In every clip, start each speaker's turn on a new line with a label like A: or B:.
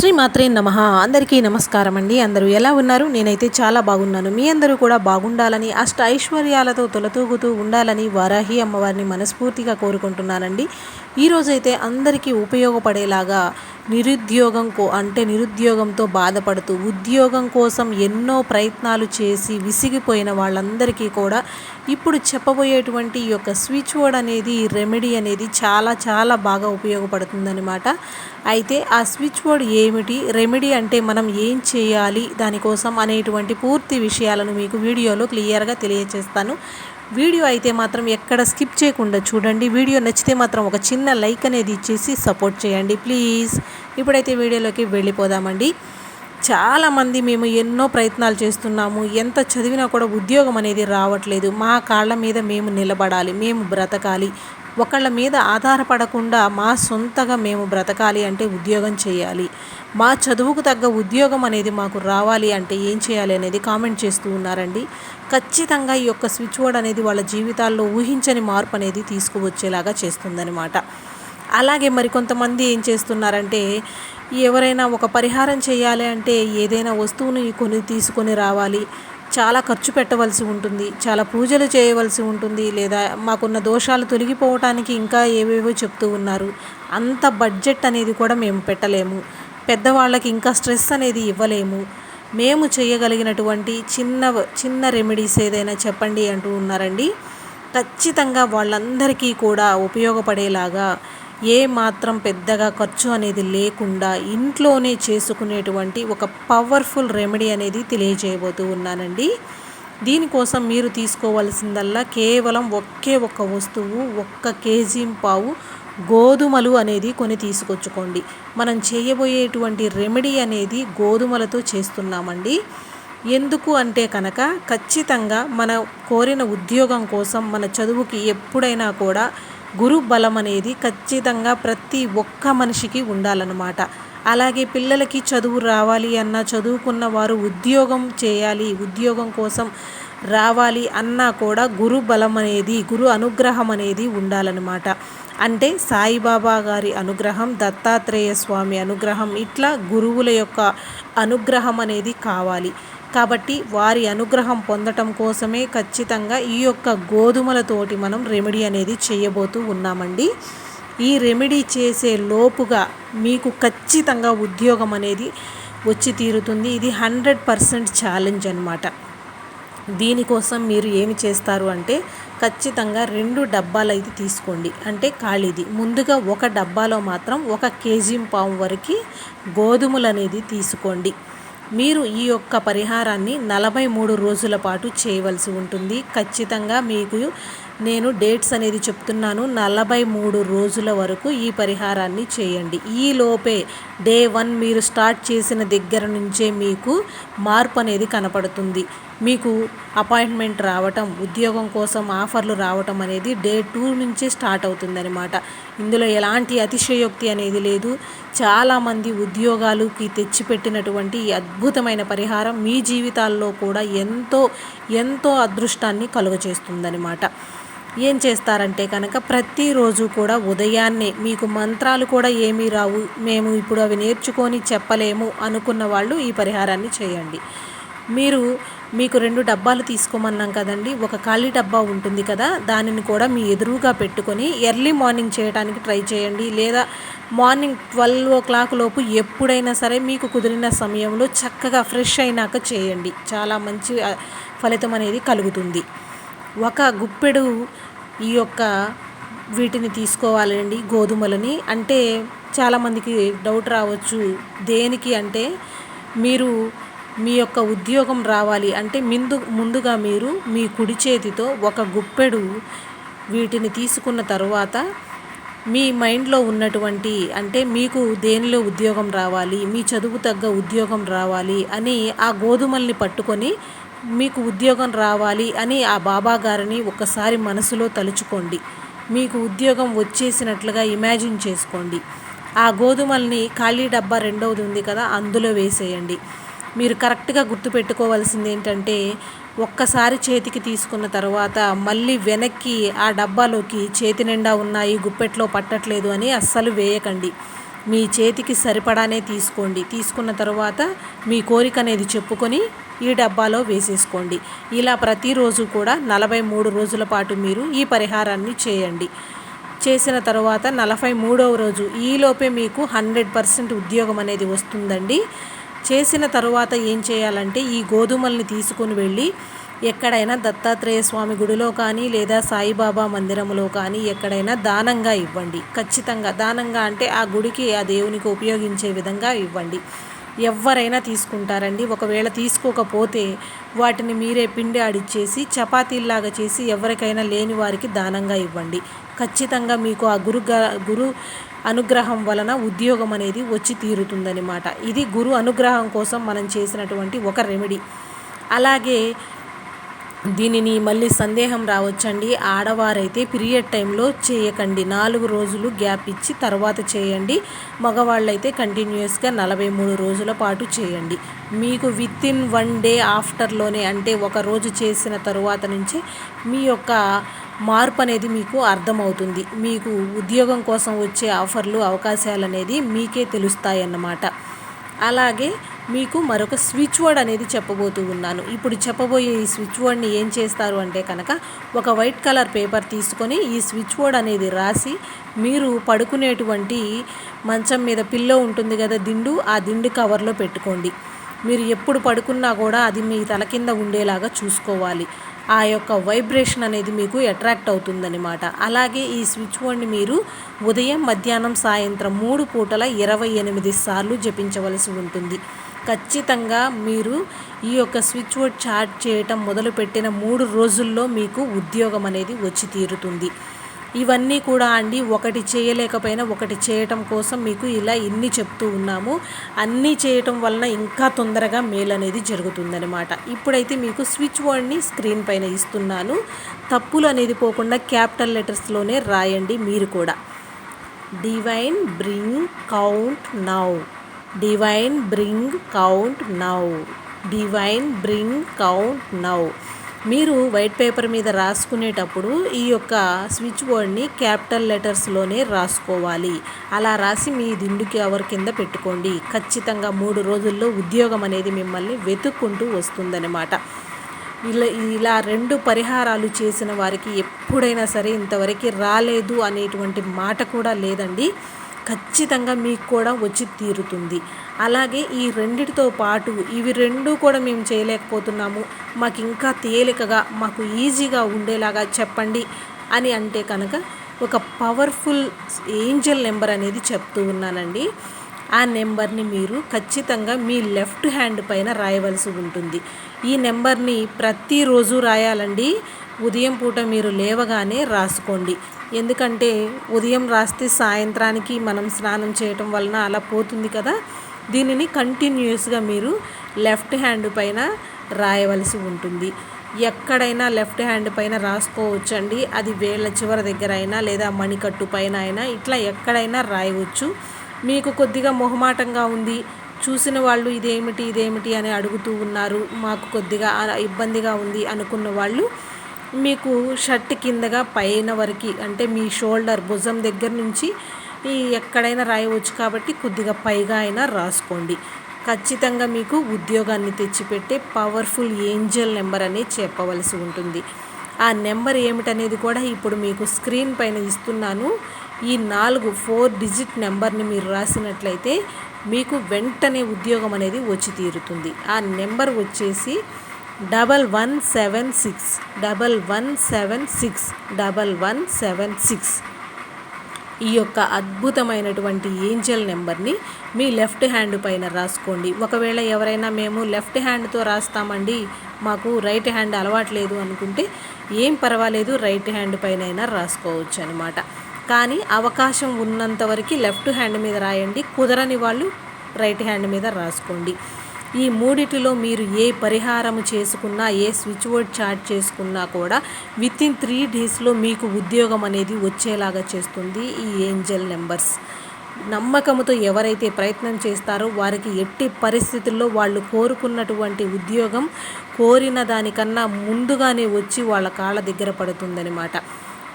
A: శ్రీమాత్రే నమ. అందరికీ నమస్కారం అండి. అందరూ ఎలా ఉన్నారు? నేనైతే చాలా బాగున్నాను. మీ అందరూ కూడా బాగుండాలని అష్ట ఐశ్వర్యాలతో తొలతూగుతూ ఉండాలని వారాహి అమ్మవారిని మనస్ఫూర్తిగా కోరుకుంటున్నానండి. ఈరోజైతే అందరికీ ఉపయోగపడేలాగా నిరుద్యోగం కో అంటే నిరుద్యోగంతో బాధపడుతూ ఉద్యోగం కోసం ఎన్నో ప్రయత్నాలు చేసి విసిగిపోయిన వాళ్ళందరికీ కూడా ఇప్పుడు చెప్పబోయేటువంటి ఈ యొక్క స్విచ్ బోర్డ్ అనేది రెమెడీ అనేది చాలా చాలా బాగా ఉపయోగపడుతుందనమాట అయితే ఆ స్విచ్ బోర్డ్ ఏమిటి? రెమెడీ అంటే మనం ఏం చేయాలి? దానికోసం అనేటువంటి పూర్తి విషయాలను మీకు వీడియోలో క్లియర్గా తెలియజేస్తాను. వీడియో అయితే మాత్రం ఎక్కడ స్కిప్ చేయకుండా చూడండి. వీడియో నచ్చితే మాత్రం ఒక చిన్న లైక్ అనేది ఇచ్చేసి సపోర్ట్ చేయండి. ప్లీజ్. ఇప్పుడైతే వీడియోలోకి వెళ్ళిపోదామండి. చాలామంది మేము ఎన్నో ప్రయత్నాలు చేస్తున్నాము. ఎంత చదివినా కూడా ఉద్యోగం అనేది రావట్లేదు. మా కాళ్ళ మీద మేము నిలబడాలి. మేము బ్రతకాలి. ఒకళ్ళ మీద ఆధారపడకుండా మా సొంతగా మేము బ్రతకాలి అంటే ఉద్యోగం చేయాలి. మా చదువుకు తగ్గ ఉద్యోగం అనేది మాకు రావాలి అంటే ఏం చేయాలి అనేది కామెంట్ చేస్తూ ఉన్నారండి. ఖచ్చితంగా ఈ యొక్క స్విచ్ బోర్డ్ అనేది వాళ్ళ జీవితాల్లో ఊహించని మార్పు అనేది తీసుకువచ్చేలాగా చేస్తుందనమాట అలాగే మరికొంతమంది ఏం చేస్తున్నారంటే ఎవరైనా ఒక పరిహారం చేయాలి అంటే ఏదైనా వస్తువుని కొని తీసుకొని రావాలి. చాలా ఖర్చు పెట్టవలసి ఉంటుంది చాలా పూజలు చేయవలసి ఉంటుంది లేదా మాకున్న దోషాలు తొలగిపోవటానికి ఇంకా ఏవేవో చెప్తూ ఉన్నారు. అంత బడ్జెట్ అనేది కూడా మేము పెట్టలేము. పెద్దవాళ్ళకి ఇంకా స్ట్రెస్ అనేది ఇవ్వలేము. మేము చేయగలిగినటువంటి చిన్న చిన్న రెమెడీస్ ఏదైనా చెప్పండి అంటూ ఉన్నారండి. ఖచ్చితంగా వాళ్ళందరికీ కూడా ఉపయోగపడేలాగా ఏ మాత్రం పెద్దగా ఖర్చు అనేది లేకుండా ఇంట్లోనే చేసుకునేటువంటి ఒక పవర్ఫుల్ రెమెడీ అనేది తెలియజేయబోతూ ఉన్నానండి. దీనికోసం మీరు తీసుకోవాల్సిందల్లా కేవలం ఒకే ఒక్క వస్తువు ఒక్క కేజీ పావు గోధుమలు అనేది కొని తీసుకొచ్చుకోండి. మనం చేయబోయేటువంటి రెమెడీ అనేది గోధుమలతో చేస్తున్నామండి. ఎందుకు అంటే కనుక ఖచ్చితంగా మన కోరిన ఉద్యోగం కోసం మన చదువుకి ఎప్పుడైనా కూడా గురు బలం అనేది ఖచ్చితంగా ప్రతి ఒక్క మనిషికి ఉండాలన్నమాట. అలాగే పిల్లలకి చదువు రావాలి అన్న చదువుకున్న వారు ఉద్యోగం చేయాలి ఉద్యోగం కోసం రావాలి అన్నా కూడా గురు బలం అనేది గురు అనుగ్రహం అనేది ఉండాలన్నమాట. అంటే సాయిబాబా గారి అనుగ్రహం దత్తాత్రేయ స్వామి అనుగ్రహం ఇట్లా గురువుల యొక్క అనుగ్రహం అనేది కావాలి. కాబట్టి వారి అనుగ్రహం పొందటం కోసమే ఖచ్చితంగా ఈ యొక్క గోధుమలతోటి మనం రెమెడీ అనేది చేయబోతూ ఉన్నామండి. ఈ రెమెడీ చేసే లోపుగా మీకు ఖచ్చితంగా ఉద్యోగం అనేది వచ్చి తీరుతుంది. ఇది హండ్రెడ్ పర్సెంట్ ఛాలెంజ్ అనమాట దీనికోసం మీరు ఏమి చేస్తారు అంటే ఖచ్చితంగా రెండు డబ్బాలు అయితే తీసుకోండి. అంటే ఖాళీది. ముందుగా ఒక డబ్బాలో మాత్రం ఒక కేజీ పావు వరకు గోధుమలు అనేది తీసుకోండి. మీరు ఈ యొక్క పరిహారాన్ని నలభై మూడు రోజుల పాటు చేయవలసి ఉంటుంది. ఖచ్చితంగా మీకు నేను డేట్స్ అనేది చెప్తున్నాను. నలభై మూడు రోజుల వరకు ఈ పరిహారాన్ని చేయండి. ఈ లోపే డే వన్ మీరు స్టార్ట్ చేసిన దగ్గర నుంచే మీకు మార్పు అనేది కనపడుతుంది. మీకు అపాయింట్మెంట్ రావటం ఉద్యోగం కోసం ఆఫర్లు రావటం అనేది డే టూ నుంచే స్టార్ట్ అవుతుందన్నమాట. ఇందులో ఎలాంటి అతిశయోక్తి అనేది లేదు. చాలామంది ఉద్యోగాలుకి తెచ్చిపెట్టినటువంటి ఈ అద్భుతమైన పరిహారం మీ జీవితాల్లో కూడా ఎంతో ఎంతో అదృష్టాన్ని కలుగజేస్తుందనమాట ఏం చేస్తారంటే కనుక ప్రతిరోజు కూడా ఉదయాన్నే మీకు మంత్రాలు కూడా ఏమీ రావు మేము ఇప్పుడు అవి నేర్చుకొని చెప్పలేము అనుకున్న వాళ్ళు ఈ పరిహారాన్ని చేయండి. మీరు మీకు రెండు డబ్బాలు తీసుకోమన్నాం కదండి. ఒక ఖాళీ డబ్బా ఉంటుంది కదా దానిని కూడా మీ ఎదురుగా పెట్టుకొని ఎర్లీ మార్నింగ్ చేయడానికి ట్రై చేయండి. లేదా మార్నింగ్ ట్వెల్వ్ ఓ క్లాక్ లోపు ఎప్పుడైనా సరే మీకు కుదిరిన సమయంలో చక్కగా ఫ్రెష్ అయినాక చేయండి. చాలా మంచి ఫలితం అనేది కలుగుతుంది. ఒక గుప్పెడు ఈ యొక్క వీటిని తీసుకోవాలండి గోధుమలని. అంటే చాలామందికి డౌట్ రావచ్చు దేనికి అంటే మీరు మీ యొక్క ఉద్యోగం రావాలి అంటే ముందు ముందుగా మీరు మీ కుడి చేతితో ఒక గుప్పెడు వీటిని తీసుకున్న తర్వాత మీ మైండ్లో ఉన్నటువంటి అంటే మీకు దేనిలో ఉద్యోగం రావాలి మీ చదువు తగ్గ ఉద్యోగం రావాలి అని ఆ గోధుమల్ని పట్టుకొని మీకు ఉద్యోగం రావాలి అని ఆ బాబా గారిని ఒకసారి మనసులో తలుచుకోండి. మీకు ఉద్యోగం వచ్చేసినట్లుగా ఇమాజిన్ చేసుకోండి. ఆ గోధుమల్ని ఖాళీ డబ్బా రెండవది ఉంది కదా అందులో వేసేయండి. మీరు కరెక్ట్గా గుర్తుపెట్టుకోవాల్సింది ఏంటంటే ఒక్కసారి చేతికి తీసుకున్న తర్వాత మళ్ళీ వెనక్కి ఆ డబ్బాలోకి చేతి నిండా ఉన్నాయి గుప్పెట్లో పట్టట్లేదు అని అస్సలు వేయకండి. మీ చేతికి సరిపడానే తీసుకోండి. తీసుకున్న తర్వాత మీ కోరిక అనేది చెప్పుకొని ఈ డబ్బాలో వేసేసుకోండి. ఇలా ప్రతిరోజు కూడా నలభై మూడు రోజుల పాటు మీరు ఈ పరిహారాన్ని చేయండి. చేసిన తర్వాత నలభై మూడవ రోజు ఈలోపే మీకు హండ్రెడ్ పర్సెంట్ ఉద్యోగం అనేది వస్తుందండి. చేసిన తరువాత ఏం చేయాలంటే ఈ గోధుమల్ని తీసుకొని వెళ్ళి ఎక్కడైనా దత్తాత్రేయ స్వామి గుడిలో కానీ లేదా సాయిబాబా మందిరంలో కానీ ఎక్కడైనా దానంగా ఇవ్వండి. ఖచ్చితంగా దానంగా అంటే ఆ గుడికి ఆ దేవునికి ఉపయోగించే విధంగా ఇవ్వండి. ఎవరైనా తీసుకుంటారండి. ఒకవేళ తీసుకోకపోతే వాటిని మీరే పిండి ఆడిచ్చేసి చపాతీల్లాగా చేసి ఎవరికైనా లేని వారికి దానంగా ఇవ్వండి. ఖచ్చితంగా మీకు ఆ గురు గురు అనుగ్రహం వలన ఉద్యోగం అనేది వచ్చి తీరుతుందనమాట ఇది గురు అనుగ్రహం కోసం మనం చేసినటువంటి ఒక రెమెడీ అలాగే దీనిని మళ్ళీ సందేహం రావచ్చండి. ఆడవారైతే పీరియడ్ టైంలో చేయకండి. నాలుగు రోజులు గ్యాప్ ఇచ్చి తర్వాత చేయండి. మగవాళ్ళైతే కంటిన్యూస్గా నలభై మూడు రోజుల పాటు చేయండి. మీకు విత్ ఇన్ వన్ డే ఆఫ్టర్లోనే అంటే ఒక రోజు చేసిన తరువాత నుంచి మీ యొక్క మార్పు అనేది మీకు అర్థమవుతుంది. మీకు ఉద్యోగం కోసం వచ్చే ఆఫర్లు అవకాశాలు అనేది మీకే తెలుస్తాయి అన్నమాట అలాగే మీకు మరొక స్విచ్ వర్డ్ అనేది చెప్పబోతూ ఉన్నాను. ఇప్పుడు చెప్పబోయే ఈ స్విచ్ వర్డ్ని ఏం చేస్తారు అంటే కనుక ఒక వైట్ కలర్ పేపర్ తీసుకొని ఈ స్విచ్ వర్డ్ అనేది రాసి మీరు పడుకునేటువంటి మంచం మీద పిల్లో ఉంటుంది కదా దిండు ఆ దిండు కవర్లో పెట్టుకోండి. మీరు ఎప్పుడు పడుకున్నా కూడా అది మీ తల కింద ఉండేలాగా చూసుకోవాలి. ఆ యొక్క వైబ్రేషన్ అనేది మీకు అట్రాక్ట్ అవుతుందన్నమాట. అలాగే ఈ స్విచ్ బోర్డ్ని మీరు ఉదయం మధ్యాహ్నం సాయంత్రం మూడు పూటల ఇరవై ఎనిమిది సార్లు జపించవలసి ఉంటుంది. ఖచ్చితంగా మీరు ఈ యొక్క స్విచ్ బోర్డ్ చార్జ్ చేయటం మొదలుపెట్టిన మూడు రోజుల్లో మీకు ఉద్యోగం అనేది వచ్చి తీరుతుంది. ఇవన్నీ కూడా అండి ఒకటి చేయలేకపోయినా ఒకటి చేయటం కోసం మీకు ఇలా ఇన్ని చెప్తూ ఉన్నాము. అన్నీ చేయటం వలన ఇంకా తొందరగా మేలు అనేది జరుగుతుందనమాట ఇప్పుడైతే మీకు స్విచ్ బోర్డ్ని స్క్రీన్ పైన ఇస్తున్నాను. తప్పులు అనేది పోకుండా క్యాపిటల్ లెటర్స్లోనే రాయండి మీరు కూడా. Divine bring count now. Divine bring count now. Divine bring count now. మీరు వైట్ పేపర్ మీద రాసుకునేటప్పుడు ఈ యొక్క స్విచ్ బోర్డ్ని క్యాపిటల్ లెటర్స్లోనే రాసుకోవాలి. అలా రాసి మీ దిండుకి ఎవరి కింద పెట్టుకోండి. ఖచ్చితంగా మూడు రోజుల్లో ఉద్యోగం అనేది మిమ్మల్ని వెతుక్కుంటూ వస్తుందన్నమాట. ఇలా ఇలా రెండు పరిహారాలు చేసిన వారికి ఎప్పుడైనా సరే ఇంతవరకు రాలేదు అనేటువంటి మాట కూడా లేదండి. ఖచ్చితంగా మీకు కూడా వచ్చి తీరుతుంది. అలాగే ఈ రెండిటితో పాటు ఇవి రెండు కూడా మేము చేయలేకపోతున్నాము. మాకు ఇంకా తేలికగా మాకు ఈజీగా ఉండేలాగా చెప్పండి అని అంటే కనుక ఒక పవర్ఫుల్ ఏంజల్ నెంబర్ అనేది చెప్తూ ఉన్నానండి. ఆ నెంబర్ని మీరు ఖచ్చితంగా మీ లెఫ్ట్ హ్యాండ్ పైన రాయవలసి ఉంటుంది. ఈ నెంబర్ని ప్రతిరోజు రాయాలండి. ఉదయం పూట మీరు లేవగానే రాసుకోండి. ఎందుకంటే ఉదయం రాస్తే సాయంత్రానికి మనం స్నానం చేయటం వలన అలా పోతుంది కదా. దీనిని కంటిన్యూస్గా మీరు లెఫ్ట్ హ్యాండ్ పైన రాయవలసి ఉంటుంది. ఎక్కడైనా లెఫ్ట్ హ్యాండ్ పైన రాసుకోవచ్చండి. అది వేళ్ళ చివరి దగ్గర అయినా లేదా మణికట్టు పైన అయినా ఇట్లా ఎక్కడైనా రాయవచ్చు. మీకు కొద్దిగా మొహమాటంగా ఉంది. చూసిన వాళ్ళు ఇదేమిటి ఇదేమిటి అని అడుగుతూ ఉన్నారు. మాకు కొద్దిగా ఇబ్బందిగా ఉంది అనుకున్న వాళ్ళు మీకు షర్ట్ కిందగా పైన వరకు అంటే మీ షోల్డర్ భుజం దగ్గర నుంచి ఈ ఎక్కడైనా రాయవచ్చు కాబట్టి కొద్దిగా పైగా అయినా రాసుకోండి. ఖచ్చితంగా మీకు ఉద్యోగాన్ని తెచ్చిపెట్టే పవర్ఫుల్ ఏంజల్ నెంబర్ అనేది చెప్పవలసి ఉంటుంది. ఆ నెంబర్ ఏమిటనేది కూడా ఇప్పుడు మీకు స్క్రీన్ పైన ఇస్తున్నాను. ఈ నాలుగు ఫోర్ డిజిట్ నెంబర్ని మీరు రాసినట్లయితే మీకు వెంటనే ఉద్యోగం అనేది వచ్చి తీరుతుంది. ఆ నెంబర్ వచ్చేసి double one seven six double one seven six double one seven six. ఈ యొక్క అద్భుతమైనటువంటి ఏంజల్ నెంబర్ని మీ లెఫ్ట్ హ్యాండ్ పైన రాసుకోండి. ఒకవేళ ఎవరైనా మేము లెఫ్ట్ హ్యాండ్తో రాస్తామండి మాకు రైట్ హ్యాండ్ అలవాట్లేదు అనుకుంటే ఏం పర్వాలేదు రైట్ హ్యాండ్ పైన అయినా రాసుకోవచ్చు అనమాట కానీ అవకాశం ఉన్నంత వరకు లెఫ్ట్ హ్యాండ్ మీద రాయండి కుదరని వాళ్ళు రైట్ హ్యాండ్ మీద రాసుకోండి. ఈ మూడిటిలో మీరు ఏ పరిహారం చేసుకున్నా ఏ స్విచ్ బోర్డ్ చార్ట్ చేసుకున్నా కూడా విత్ ఇన్ త్రీ డేస్లో మీకు ఉద్యోగం అనేది వచ్చేలాగా చేస్తుంది ఈ ఏంజల్ నెంబర్స్. నమ్మకంతో ఎవరైతే ప్రయత్నం చేస్తారో వారికి ఎట్టి పరిస్థితుల్లో వాళ్ళు కోరుకున్నటువంటి ఉద్యోగం కోరిన దానికన్నా ముందుగానే వచ్చి వాళ్ళ కాళ్ళ దగ్గర పడుతుందనమాట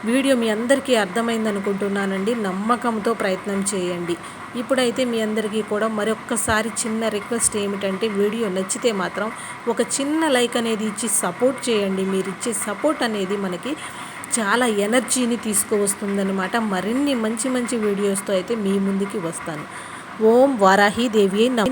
A: వీడియో మీ అందరికీ అర్థమైంది అనుకుంటున్నానండి నమ్మకంతో ప్రయత్నం చేయండి. ఇప్పుడైతే మీ అందరికీ కూడా మరొక్కసారి చిన్న రిక్వెస్ట్ ఏమిటంటే వీడియో నచ్చితే మాత్రం ఒక చిన్న లైక్ అనేది ఇచ్చి సపోర్ట్ చేయండి. మీరు ఇచ్చే సపోర్ట్ అనేది మనకి చాలా ఎనర్జీని తీసుకువస్తుందన్నమాట. మరిన్ని మంచి మంచి వీడియోస్తో అయితే మీ ముందుకి వస్తాను. ఓం వారాహి దేవి నమ